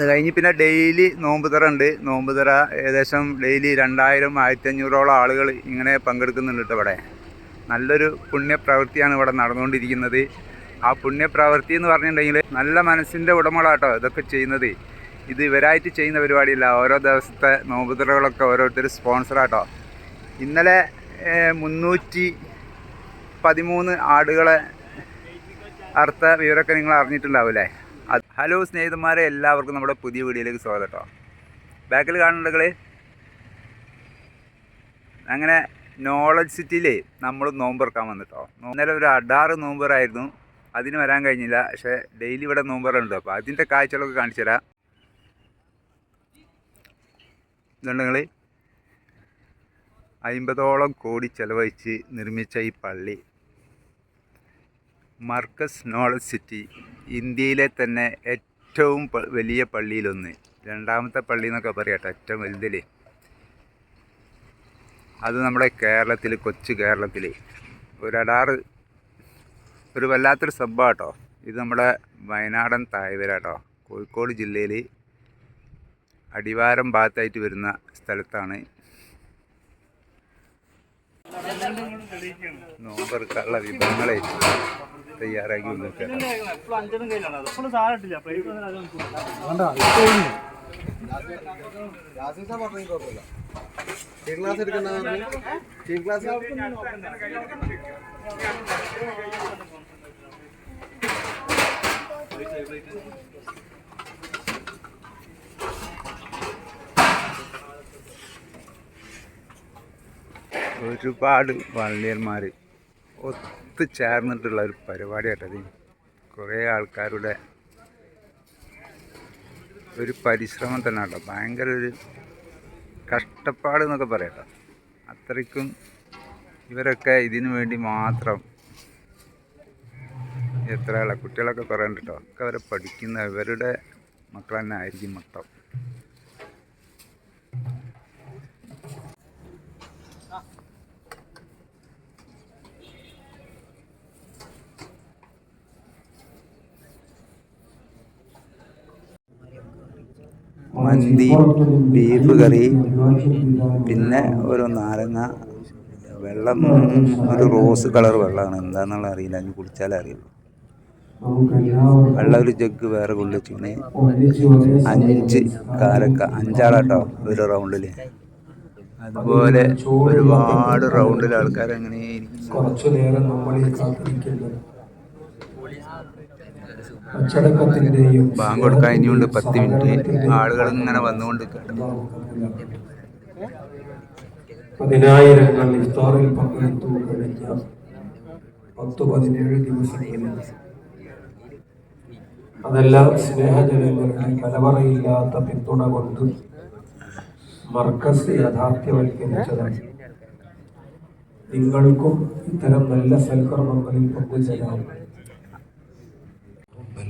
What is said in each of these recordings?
അത് കഴിഞ്ഞ് പിന്നെ ഡെയിലി നോമ്പ് തറ ഉണ്ട്. നോമ്പ് തറ ഏകദേശം ഡെയിലി രണ്ടായിരം ആയിരത്തി അഞ്ഞൂറോളം ആളുകൾ ഇങ്ങനെ പങ്കെടുക്കുന്നുണ്ട് കേട്ടോ ഇവിടെ. നല്ലൊരു പുണ്യപ്രവൃത്തിയാണ് ഇവിടെ നടന്നുകൊണ്ടിരിക്കുന്നത്. ആ പുണ്യപ്രവൃത്തി എന്ന് പറഞ്ഞിട്ടുണ്ടെങ്കിൽ നല്ല മനസ്സിന്റെ ഉടമകളാട്ടോ ഇതൊക്കെ ചെയ്യുന്നത്. ഇത് ഇവരായിട്ട് ചെയ്യുന്ന പരിപാടിയില്ല. ഓരോ ദിവസത്തെ നോമ്പ് തുറകളൊക്കെ ഓരോരുത്തർ സ്പോൺസറാട്ടോ. ഇന്നലെ മുന്നൂറ്റി പതിമൂന്ന് ആടുകളെ അർത്ഥ വിവരമൊക്കെ നിങ്ങൾ അറിഞ്ഞിട്ടുണ്ടാവില്ലേ ഹലോ സ്നേഹിതന്മാരെ എല്ലാവർക്കും നമ്മുടെ പുതിയ വീഡിയോയിലേക്ക് സ്വാഗതം കേട്ടോ. ബാക്കിൽ കാണുന്നുണ്ടെങ്കിൽ അങ്ങനെ നോളജ് സിറ്റിയിൽ നമ്മൾ നോമ്പെറുക്കാൻ വന്നിട്ടോ. ഇന്നലെ ഒരു അഡാറ് നോമ്പറായിരുന്നു അതിന് വരാൻ കഴിഞ്ഞില്ല. പക്ഷേ ഡെയിലി ഇവിടെ നോമ്പറുണ്ട് അപ്പോൾ അതിന്റെ കാഴ്ചകളൊക്കെ കാണിച്ചു തരാം. ഇതുണ്ടെങ്കിൽ അമ്പതോളം കോടി ചെലവഴിച്ച് നിർമ്മിച്ച ഈ പള്ളി. മർക്കസ് നോളജ് സിറ്റി ഇന്ത്യയിലെ തന്നെ ഏറ്റവും വലിയ പള്ളിയിലൊന്ന്. രണ്ടാമത്തെ പള്ളി എന്നൊക്കെ പറയട്ടെ ഏറ്റവും വലുതിൽ അത് നമ്മുടെ കേരളത്തിൽ കൊച്ചു കേരളത്തിൽ ഒരു അടാറ് ഒരു വല്ലാത്തൊരു സബ്ബാട്ടോ ഇത് നമ്മുടെ വയനാടൻ തായ്വരാട്ടോ കോഴിക്കോട് ജില്ലയിൽ അടിവാരം ഭാഗത്തായിട്ട് വരുന്ന സ്ഥലത്താണ്. നോമ്പെടുക്കാനുള്ള വിഭവങ്ങളെ. തയ്യാറാക്കി ക്ലാസ് ഒരുപാട് വള്ളിയന്മാർ ഒത്തു ചേർന്നിട്ടുള്ള ഒരു പരിപാടിയാട്ടത് കുറേ ആൾക്കാരുടെ ഒരു പരിശ്രമം തന്നെ കേട്ടോ. ഭയങ്കര ഒരു കഷ്ടപ്പാട് എന്നൊക്കെ പറയട്ടെ. അത്രയ്ക്കും ഇവരൊക്കെ ഇതിനു വേണ്ടി മാത്രം എത്ര ആളാണ് കുട്ടികളൊക്കെ കുറേ ഉണ്ട് കേട്ടോ. ഒക്കെ അവരെ പഠിക്കുന്ന ഇവരുടെ മക്കൾ തന്നെ ആയിരിക്കും മൊത്തം. മന്തി ബീഫ് കറി പിന്നെ ഒരു നാരങ്ങ വെള്ളം ഒരു റോസ് കളർ വെള്ളമാണ്. എന്താണെന്നുള്ള അറിയില്ല. അതിന് കുടിച്ചാലേ അറിയുള്ളൂ. വെള്ളം ഒരു ജഗ് വേറെ കൊള്ളിച്ചിങ്ങനെ അഞ്ച് കാരക്ക അഞ്ചാളാട്ടോ ഒരു റൗണ്ടിൽ അതുപോലെ ഒരുപാട് റൗണ്ടിൽ ഇരിക്കുന്നു കുറച്ചു നേരം നമ്മളെ കാത്തിരിക്കുന്നത് അച്ചടക്കത്തിന്റെയും ബാങ്ക് കൊടുക്കാൻ ഇനിയുണ്ട് പത്ത് മിനിറ്റ്. ആളുകൾ ഇങ്ങനെ വന്നുകൊണ്ട് കേട്ടോ പതിനായിരങ്ങൾ ഇഫ്താറിൽ പങ്കെടുത്തു കഴിഞ്ഞ പത്ത് പതിനേഴ് ദിവസങ്ങളിൽ. അതെല്ലാം സ്നേഹജനങ്ങളുടെ കലവറയില്ലാത്ത പിന്തുണ കൊണ്ട് മർക്കസ് യാഥാർത്ഥ്യവൽക്കരിച്ചതാണ്. നിങ്ങൾക്കും ഇത്തരം നല്ല സൽക്കർമ്മങ്ങളിൽ പങ്കുചേരാം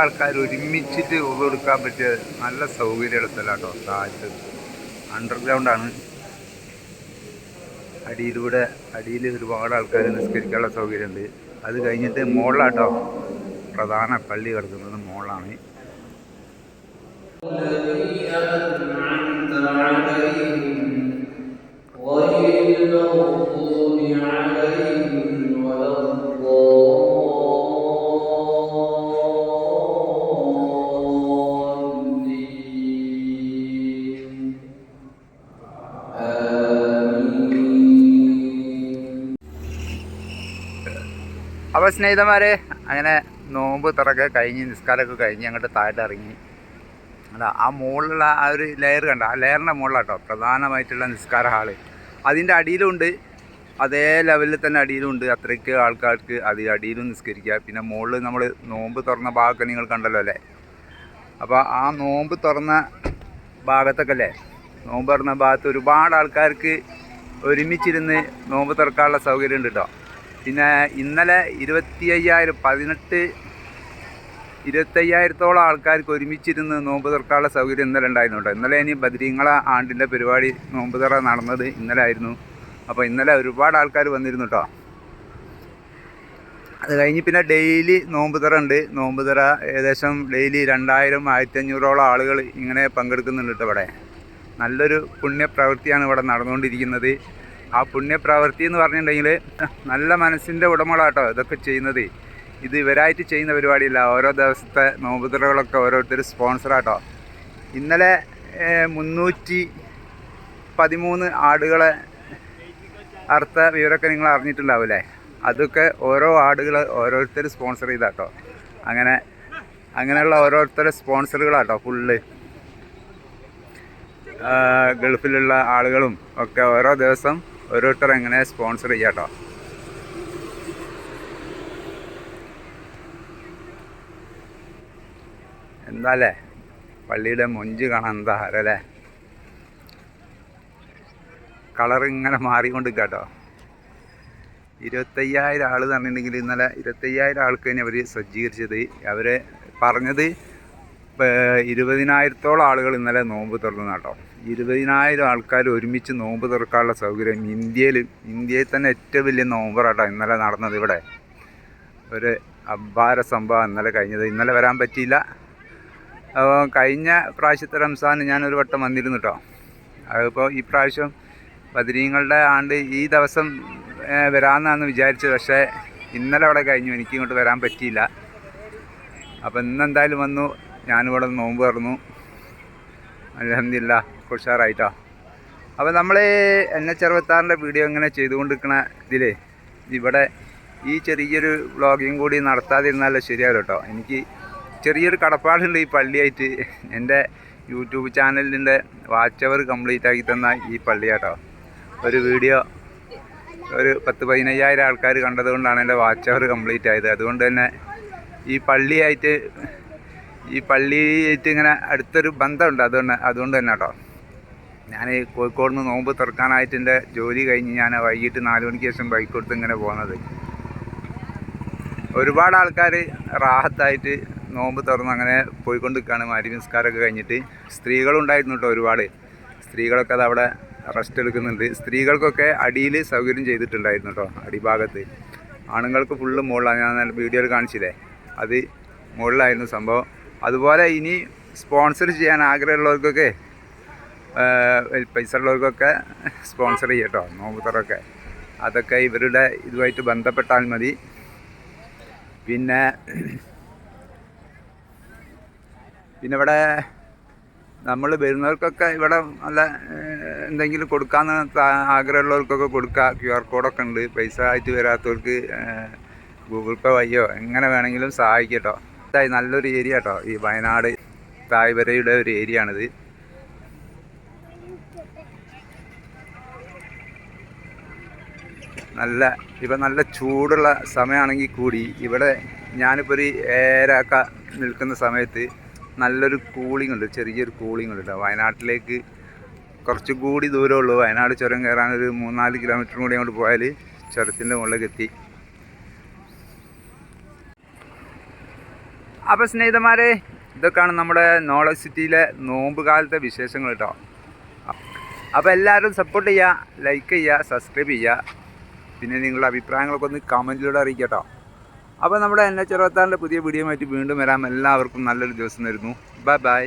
ആൾക്കാർ ഒരുമിച്ചിട്ട് കൊടുക്കാൻ പറ്റിയ നല്ല സൗകര്യമുള്ള സ്ഥലമാട്ടോ. താഴത്ത്. അണ്ടർഗ്രൗണ്ടാണ് അടിയിലൂടെ അടിയിൽ ഒരുപാട് ആൾക്കാർ നിസ്കരിക്കാനുള്ള സൗകര്യമുണ്ട്. അത് കഴിഞ്ഞിട്ട് മുകളിലാട്ടോ പ്രധാന പള്ളി കിടക്കുന്നത് മുകളിലാണ് അപ്പോൾ സ്നേഹിതന്മാരെ അങ്ങനെ നോമ്പ് തുറക്കെ കഴിഞ്ഞ് നിസ്കാരമൊക്കെ കഴിഞ്ഞ് അങ്ങോട്ട് താഴെ ഇറങ്ങി. അല്ല ആ മുകളിലുള്ള ആ ഒരു ലെയർ കണ്ട? ആ ലെയറിന്റെ മുകളിലാട്ടോ പ്രധാനമായിട്ടുള്ള നിസ്കാര ഹാൾ. അതിന്റെ അടിയിലുണ്ട്. അതേ ലെവലിൽ തന്നെ അടിയിലുണ്ട്. അത്രയ്ക്ക് ആൾക്കാർക്ക് അത് അടിയിലും നിസ്കരിക്കുക. പിന്നെ മുകളിൽ നമ്മൾ നോമ്പ് തുറന്ന ഭാഗമൊക്കെ നിങ്ങൾ കണ്ടല്ലോ അല്ലേ? അപ്പോൾ ആ നോമ്പ് തുറന്ന ഭാഗത്തൊക്കെ അല്ലേ? നോമ്പ് തുറന്ന ഭാഗത്ത് ഒരുപാട് ആൾക്കാർക്ക് ഒരുമിച്ചിരുന്ന് നോമ്പ് തുറക്കാനുള്ള സൗകര്യം ഉണ്ട് കേട്ടോ പിന്നെ ഇന്നലെ ഇരുപത്തി അയ്യായിരം പതിനെട്ട് ഇരുപത്തയ്യായിരത്തോളം ആൾക്കാർക്ക് ഒരുമിച്ചിരുന്ന് നോമ്പ് തുറക്കാനുള്ള സൗകര്യം ഇന്നലെ ഉണ്ടായിരുന്നു കേട്ടോ. ഇന്നലെ ഇനി ബദ്രീങ്ങള ആണ്ടിന്റെ പരിപാടി നോമ്പ് തുറ നടന്നത് ഇന്നലെ ആയിരുന്നു. അപ്പോൾ ഇന്നലെ ഒരുപാട് ആൾക്കാർ വന്നിരുന്നു കേട്ടോ. അത് കഴിഞ്ഞ് പിന്നെ ഡെയിലി നോമ്പ് തുറ ഉണ്ട്. നോമ്പ് തുറ ഏകദേശം ഡെയിലി രണ്ടായിരം ആയിരത്തി അഞ്ഞൂറോളം ആളുകൾ ഇങ്ങനെ പങ്കെടുക്കുന്നുണ്ട് കേട്ടോ ഇവിടെ. നല്ലൊരു പുണ്യപ്രവൃത്തിയാണ് ഇവിടെ നടന്നുകൊണ്ടിരിക്കുന്നത്. ആ പുണ്യപ്രവൃത്തി എന്ന് പറഞ്ഞിട്ടുണ്ടെങ്കിൽ നല്ല മനസ്സിന്റെ ഉടമകളാട്ടോ ഇതൊക്കെ ചെയ്യുന്നത്. ഇത് ഇവരായിട്ട് ചെയ്യുന്ന പരിപാടിയല്ല. ഓരോ ദിവസത്തെ നോമ്പുതറകളൊക്കെ ഓരോരുത്തർ സ്പോൺസറാട്ടോ. ഇന്നലെ മുന്നൂറ്റി പതിമൂന്ന് ആടുകളെ അർത്ഥ വിവരമൊക്കെ നിങ്ങൾ അറിഞ്ഞിട്ടുണ്ടാവില്ലേ അതൊക്കെ ഓരോ ആടുകൾ ഓരോരുത്തർ സ്പോൺസർ ചെയ്താട്ടോ. അങ്ങനെ അങ്ങനെയുള്ള ഓരോരുത്തരെ സ്പോൺസറുകളാട്ടോ ഫുള്ള്. ഗൾഫിലുള്ള ആളുകളും ഒക്കെ ഓരോ ദിവസം ഓരോരുത്തർ എങ്ങനെ സ്പോൺസർ ചെയ്യാട്ടോ എന്താല്ലേ? പള്ളിയുടെ മൊഞ്ച് കാണാൻ എന്താ ഹരല്ലേ കളർ ഇങ്ങനെ മാറിക്കൊണ്ട് കേട്ടോ ഇരുപത്തയ്യായിരം ആൾ തന്നിട്ടുണ്ടെങ്കിൽ ഇന്നലെ ഇരുപത്തയ്യായിരം ആൾക്ക് തന്നെ അവർ സജ്ജീകരിച്ചത്. അവർ പറഞ്ഞത് ഇപ്പം ഇരുപതിനായിരത്തോളം ആളുകൾ ഇന്നലെ നോമ്പ് തുറന്നു കേട്ടോ ഇരുപതിനായിരം ആൾക്കാർ ഒരുമിച്ച് നോമ്പ് തുറക്കാനുള്ള സൗകര്യം. ഇന്ത്യയിൽ ഇന്ത്യയിൽ തന്നെ ഏറ്റവും വലിയ നോമ്പറാട്ടോ ഇന്നലെ നടന്നത് ഇവിടെ. ഒരു അപാര സംഭവം ഇന്നലെ കഴിഞ്ഞത്. ഇന്നലെ വരാൻ പറ്റിയില്ല. അപ്പോൾ കഴിഞ്ഞ പ്രാവശ്യത്തെ റംസാൻ ഞാനൊരു വട്ടം വന്നിരുന്നു കേട്ടോ അതിപ്പോൾ ഈ പ്രാവശ്യം ബദരീങ്ങളുടെ ആണ്ട് ഈ ദിവസം വരാമെന്നാണ് വിചാരിച്ചത്. പക്ഷേ ഇന്നലെ അവിടെ കഴിഞ്ഞു. എനിക്ക് ഇങ്ങോട്ട് വരാൻ പറ്റിയില്ല. അപ്പോൾ ഇന്നെന്തായാലും വന്നു. ഞാനിവിടെ നോമ്പ് തുറന്നു. അലഹമില്ല ഉഷാറായിട്ടോ? അപ്പോൾ നമ്മൾ എൻ എച്ച് അറുപത്താറിന്റെ വീഡിയോ ഇങ്ങനെ ചെയ്തുകൊണ്ടിരിക്കണ ഇതിൽ ഇവിടെ ഈ ചെറിയൊരു വ്ളോഗിങ് കൂടി നടത്താതിരുന്നാലോ ശരിയാവില്ല കേട്ടോ. എനിക്ക് ചെറിയൊരു കടപ്പാടുണ്ട് ഈ പള്ളിയായിട്ട്. എന്റെ യൂട്യൂബ് ചാനലിന്റെ വാച്ച് അവർ കംപ്ലീറ്റ് ആക്കി തന്ന ഈ പള്ളിയാട്ടോ. ഒരു വീഡിയോ ഒരു പത്ത് പതിനയ്യായിരം ആൾക്കാർ കണ്ടതുകൊണ്ടാണ് എന്റെ വാച്ച് അവർ കംപ്ലീറ്റ് ആയത്. അതുകൊണ്ട് തന്നെ ഈ പള്ളിയായിട്ട് ഈ പള്ളിയായിട്ട് ഇങ്ങനെ അടുത്തൊരു ബന്ധമുണ്ട്. അതുകൊണ്ട് അതുകൊണ്ട് തന്നെ കേട്ടോ. ഞാൻ കോഴിക്കോട് നിന്ന് നോമ്പ് തുറക്കാനായിട്ട് എന്റെ ജോലി കഴിഞ്ഞ് ഞാൻ വൈകിട്ട് നാല് മണിക്ക് ശേഷം ബൈക്ക് കൊടുത്ത് ഇങ്ങനെ പോകുന്നത് ഒരുപാട് ആൾക്കാർ റാഹത്തായിട്ട് നോമ്പ് തുറന്ന് അങ്ങനെ പോയിക്കൊണ്ടിരിക്കുകയാണ് മാരി നിസ്കാരമൊക്കെ കഴിഞ്ഞിട്ട് സ്ത്രീകളുണ്ടായിരുന്നു കേട്ടോ ഒരുപാട്. സ്ത്രീകളൊക്കെ അത് അവിടെ റെസ്റ്റ് എടുക്കുന്നുണ്ട്. സ്ത്രീകൾക്കൊക്കെ അടിയിൽ സൗകര്യം ചെയ്തിട്ടുണ്ടായിരുന്നു കേട്ടോ അടിഭാഗത്ത്. ആണുങ്ങൾക്ക് ഫുള്ള് മുകളിലാണ്. ഞാൻ വീഡിയോയിൽ കാണിച്ചില്ലേ? അത് മുകളിലായിരുന്നു സംഭവം. അതുപോലെ ഇനി സ്പോൺസർ ചെയ്യാൻ ആഗ്രഹമുള്ളവർക്കൊക്കെ പൈസ ഉള്ളവർക്കൊക്കെ സ്പോൺസർ ചെയ്യട്ടോ നോമ്പുത്തറൊക്കെ തുറക്കെ അതൊക്കെ ഇവരുടെ ഇതുമായിട്ട് ബന്ധപ്പെട്ടാൽ മതി. പിന്നെ പിന്നെ ഇവിടെ നമ്മൾ വരുന്നവർക്കൊക്കെ ഇവിടെ നല്ല എന്തെങ്കിലും കൊടുക്കാന്ന് താ- ആഗ്രഹമുള്ളവർക്കൊക്കെ കൊടുക്കുക ക്യു ആർ കോഡൊക്കെ ഉണ്ട്. പൈസ ആയിട്ട് വരാത്തവർക്ക് ഗൂഗിൾ പേ വഴിയോ എങ്ങനെ വേണമെങ്കിലും സഹായിക്കട്ടോ. നല്ലൊരു ഏരിയ കേട്ടോ ഈ വയനാട് തായ്വരയുടെ ഒരു ഏരിയ ആണിത്. നല്ല ഇപ്പം നല്ല ചൂടുള്ള സമയമാണെങ്കിൽ കൂടി ഇവിടെ ഞാനിപ്പോൾ ഒരു ഏരാക്ക നിൽക്കുന്ന സമയത്ത് നല്ലൊരു കൂളിംഗ് ഉണ്ട് ചെറിയൊരു കൂളിംഗ് ഉണ്ട് കേട്ടോ വയനാട്ടിലേക്ക് കുറച്ചും കൂടി ദൂരമുള്ളൂ വയനാട് ചുരം കയറാൻ ഒരു മൂന്നാൽ കിലോമീറ്റർ കൂടി അങ്ങോട്ട് പോയാൽ ചുരത്തിന്റെ മുകളിലേക്ക് എത്തി. അപ്പോൾ സ്നേഹിതന്മാരെ ഇതൊക്കെയാണ് നമ്മുടെ നോളജ് സിറ്റിയിലെ നോമ്പ് കാലത്തെ വിശേഷങ്ങൾ കേട്ടോ അപ്പോൾ എല്ലാവരും സപ്പോർട്ട് ചെയ്യുക ലൈക്ക് ചെയ്യുക സബ്സ്ക്രൈബ് ചെയ്യുക. പിന്നെ നിങ്ങളുടെ അഭിപ്രായങ്ങളൊക്കെ ഒന്ന് കമന്റിലൂടെ അറിയിക്കട്ടോ. അപ്പോൾ നമ്മുടെ എൻ എച്ച് അറുപത്താറിന്റെ പുതിയ വീഡിയോ ആയിട്ട് വീണ്ടും വരാം. എല്ലാവർക്കും നല്ലൊരു ദിവസം തരുന്നു. Bye bye.